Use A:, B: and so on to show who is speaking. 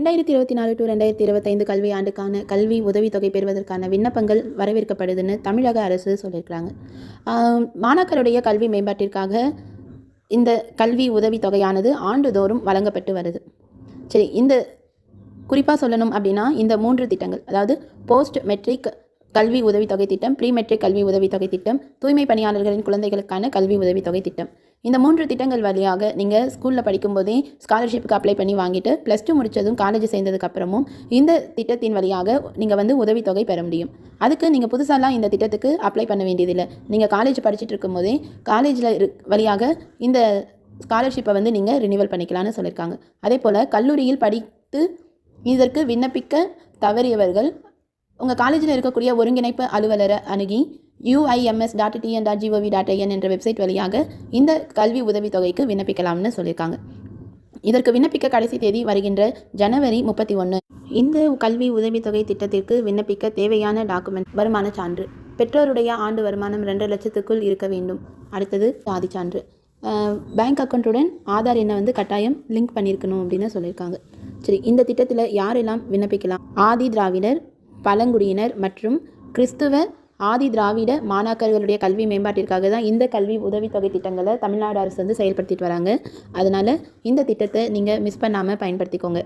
A: ரெண்டாயிரத்தி இருபத்தி நாலு டு ரெண்டாயிரத்தி இருபத்தைந்து கல்வி ஆண்டுக்கான கல்வி உதவித்தொகை பெறுவதற்கான விண்ணப்பங்கள் வரவேற்கப்படுதுன்னு தமிழக அரசு சொல்லியிருக்கிறாங்க. மாணாக்கருடைய கல்வி மேம்பாட்டிற்காக இந்த கல்வி உதவித்தொகையானது ஆண்டுதோறும் வழங்கப்பட்டு வருது. சரி இந்த குறிப்பாக சொல்லணும் அப்படின்னா இந்த மூன்று திட்டங்கள் அதாவது போஸ்ட் மெட்ரிக் கல்வி உதவித்தொகை திட்டம் ப்ரீ மெட்ரிக் கல்வி உதவித்தொகை திட்டம் தூய்மை பணியாளர்களின் குழந்தைகளுக்கான கல்வி உதவித்தொகை திட்டம். இந்த மூன்று திட்டங்கள் வழியாக நீங்கள் ஸ்கூலில் படிக்கும்போதே ஸ்காலர்ஷிப்புக்கு அப்ளை பண்ணி வாங்கிட்டு ப்ளஸ் டூ முடித்ததும் காலேஜ் சேர்ந்ததுக்கப்புறமும் இந்த திட்டத்தின் வழியாக நீங்கள் வந்து உதவித்தொகை பெற முடியும். அதுக்கு நீங்கள் புதுசாலாம் இந்த திட்டத்துக்கு அப்ளை பண்ண வேண்டியதில்லை. நீங்கள் காலேஜ் படிச்சுட்டு இருக்கும்போதே காலேஜில் வழியாக இந்த ஸ்காலர்ஷிப்பை வந்து நீங்கள் ரினியூவல் பண்ணிக்கலாம்னு சொல்லியிருக்காங்க அதே போல் கல்லூரியில் படித்து இதற்கு விண்ணப்பிக்க தவறியவர்கள் உங்கள் காலேஜில் இருக்கக்கூடிய ஒருங்கிணைப்பு அலுவலரை அணுகி UIMS dot TN dot GOV dot IN என்ற வெப்சைட் வழியாக இந்த கல்வி உதவித்தொகைக்கு விண்ணப்பிக்கலாம்னு சொல்லியிருக்காங்க. இதற்கு விண்ணப்பிக்க கடைசி தேதி வருகின்ற ஜனவரி முப்பத்தி ஒன்று இந்த கல்வி உதவித்தொகை திட்டத்திற்கு விண்ணப்பிக்க தேவையான டாக்குமெண்ட் வருமான சான்று. பெற்றோருடைய ஆண்டு வருமானம் ரெண்டு லட்சத்துக்குள் இருக்க வேண்டும். அடுத்தது சாதி சான்று. பேங்க் அக்கௌண்ட்டுடன் ஆதார் எண்ணை வந்து கட்டாயம் லிங்க் பண்ணியிருக்கணும் அப்படின்னு சொல்லியிருக்காங்க. சரி இந்த திட்டத்தில் யாரெல்லாம் விண்ணப்பிக்கலாம்? ஆதி திராவிடர் பழங்குடியினர் மற்றும் கிறிஸ்துவ ஆதி திராவிட மாணாக்கர்களுடைய கல்வி மேம்பாட்டிற்காக தான் இந்த கல்வி உதவித்தொகை திட்டங்களை தமிழ்நாடு அரசு வந்து செயல்படுத்திட்டு வராங்க. அதனால் இந்த திட்டத்தை நீங்கள் மிஸ் பண்ணாமல் பயன்படுத்திக்கோங்க.